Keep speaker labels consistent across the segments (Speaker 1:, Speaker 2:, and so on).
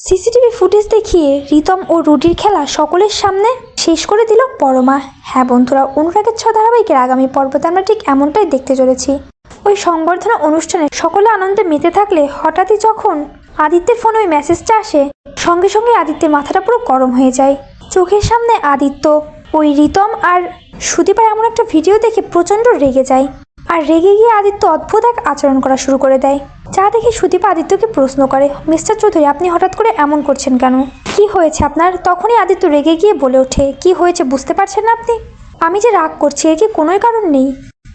Speaker 1: CCTV footage দেখিয়ে রিতম ও রুডির খেলা সকলের সামনে শেষ করে দিল পরমা। হ্যাঁ বন্ধুরা, অনুরাগের ছ ধারাবাহিকের আগামী পর্বতে আমরা ঠিক এমনটাই দেখতে চলেছি। ওই সংবর্ধনা অনুষ্ঠানে সকলে আনন্দে মেতে থাকলে হঠাৎই যখন আদিত্যের ফোনে ওই মেসেজটা আসে, সঙ্গে সঙ্গে আদিত্যের মাথাটা পুরো গরম হয়ে যায়। চোখের সামনে আদিত্য, ওই রিতম আর সুদীপার এমন একটা ভিডিও দেখে প্রচণ্ড রেগে যায়। আর রেগে গিয়ে আদিত্য অদ্ভুত এক আচরণ করা শুরু করে দেয়। যা দেখে সুদীপা আদিত্যকে প্রশ্ন করে, মিস্টার চৌধুরী, আপনি হঠাৎ করে এমন করছেন কেন? কি হয়েছে আপনার? তখনই আদিত্য রেগে গিয়ে বলে ওঠে, কি হয়েছে বুঝতে পারছেন না আপনি? আমি যে রাগ করছি, এর কি কোনোই কারণ নেই?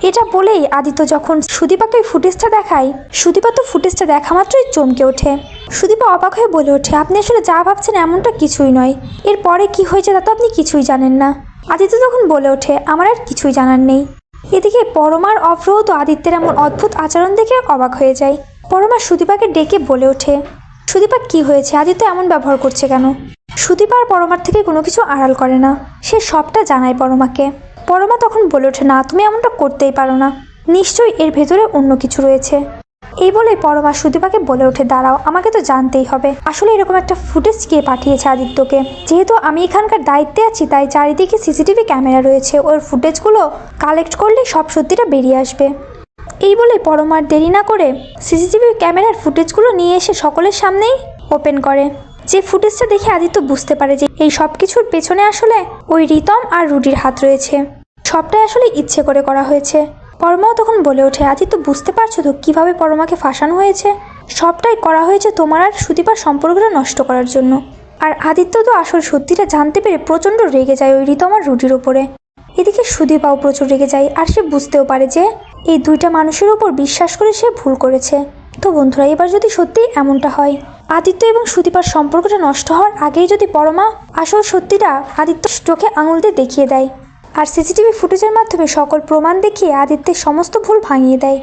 Speaker 1: এটা বলেই আদিত্য যখন সুদীপাকে ফুটেজটা দেখায়, সুদীপা তো ফুটেজটা দেখা মাত্রই চমকে ওঠে। সুদীপা অবাক হয়ে বলে ওঠে, আপনি আসলে যা ভাবছেন এমনটা কিছুই নয়। এরপরে কি হয়েছে তা তো আপনি কিছুই জানেন না। আদিত্য তখন বলে ওঠে, আমার আর কিছুই জানার নেই। এদিকে পরমার অপ্রহত আদিত্যের এমন অদ্ভুত আচরণ দেখে অবাক হয়ে যায়। পরমা সুদীপাকে ডেকে বলে ওঠে, সুদীপা, কি হয়েছে? আদিত্য এমন ব্যবহার করছে কেন? সুদীপা আর পরমার থেকে কোনো কিছু আড়াল করে না। সে সবটা জানায় পরমাকে। পরমা তখন বলে ওঠে, না, তুমি এমনটা করতেই পারো না। নিশ্চয়ই এর ভেতরে অন্য কিছু রয়েছে। এই বলে পরমা সুদীপাকে বলে ওঠে, দাঁড়াও, আমাকে তো জানতেই হবে। আসলে এরকম একটা ফুটেজ কে পাঠিয়েছে আদিত্যকে? যেহেতু আমি এখানকার দায়িত্বে আছি, তাই চারিদিকে সিসিটিভি ক্যামেরা রয়েছে। ওর ফুটেজগুলো কালেক্ট করলে সব সত্যিটা বেরিয়ে আসবে। এই বলে পরমার দেরি না করে সিসিটিভি ক্যামেরার ফুটেজগুলো নিয়ে এসে সকলের সামনেই ওপেন করে। যে ফুটেজটা দেখে আদিত্য বুঝতে পারে যে এই সব কিছুর পেছনে আসলে ওই রিতম আর রুডির হাত রয়েছে। সবটাই আসলে ইচ্ছে করে করা হয়েছে। পরমাও তখন বলে ওঠে, আদিত্য, বুঝতে পারছ তো কীভাবে পরমাকে ফাঁসানো হয়েছে? সবটাই করা হয়েছে তোমার আর সুদীপার সম্পর্কটা নষ্ট করার জন্য। আর আদিত্য তো আসল সত্যিটা জানতে পেরে প্রচণ্ড রেগে যায় ওই রিতম আর রুডির উপরে এদিকে সুদীপাও প্রচুর রেগে যায়, আর সে বুঝতেও পারে যে এই দুইটা মানুষের উপর বিশ্বাস করে সে ভুল করেছে। তো বন্ধুরা, এবার যদি সত্যি এমনটা হয়, আদিত্য এবং সুদীপার সম্পর্কটা নষ্ট হওয়ার আগেই যদি পরমা আসল সত্যিটা আদিত্য চোখে আঙুল দিয়ে দেখিয়ে দেয় আর সিসিটিভি ফুটেজের মাধ্যমে সকল প্রমাণ দেখিয়ে আদিত্যের সমস্ত ভুল ভাঙিয়ে দেয়।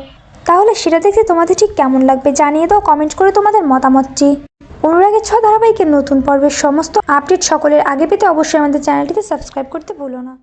Speaker 1: তাহলে সেটা দেখতে তোমাদের ঠিক কেমন লাগবে জানিয়ে দাও কমেন্ট করে তোমাদের মতামতটি। অনুরাগের ছ ধারাবাহিকের নতুন পর্বের সমস্ত আপডেট সকলের আগে পেতে অবশ্যই আমাদের চ্যানেলটিকে সাবস্ক্রাইব করতে ভুলো না।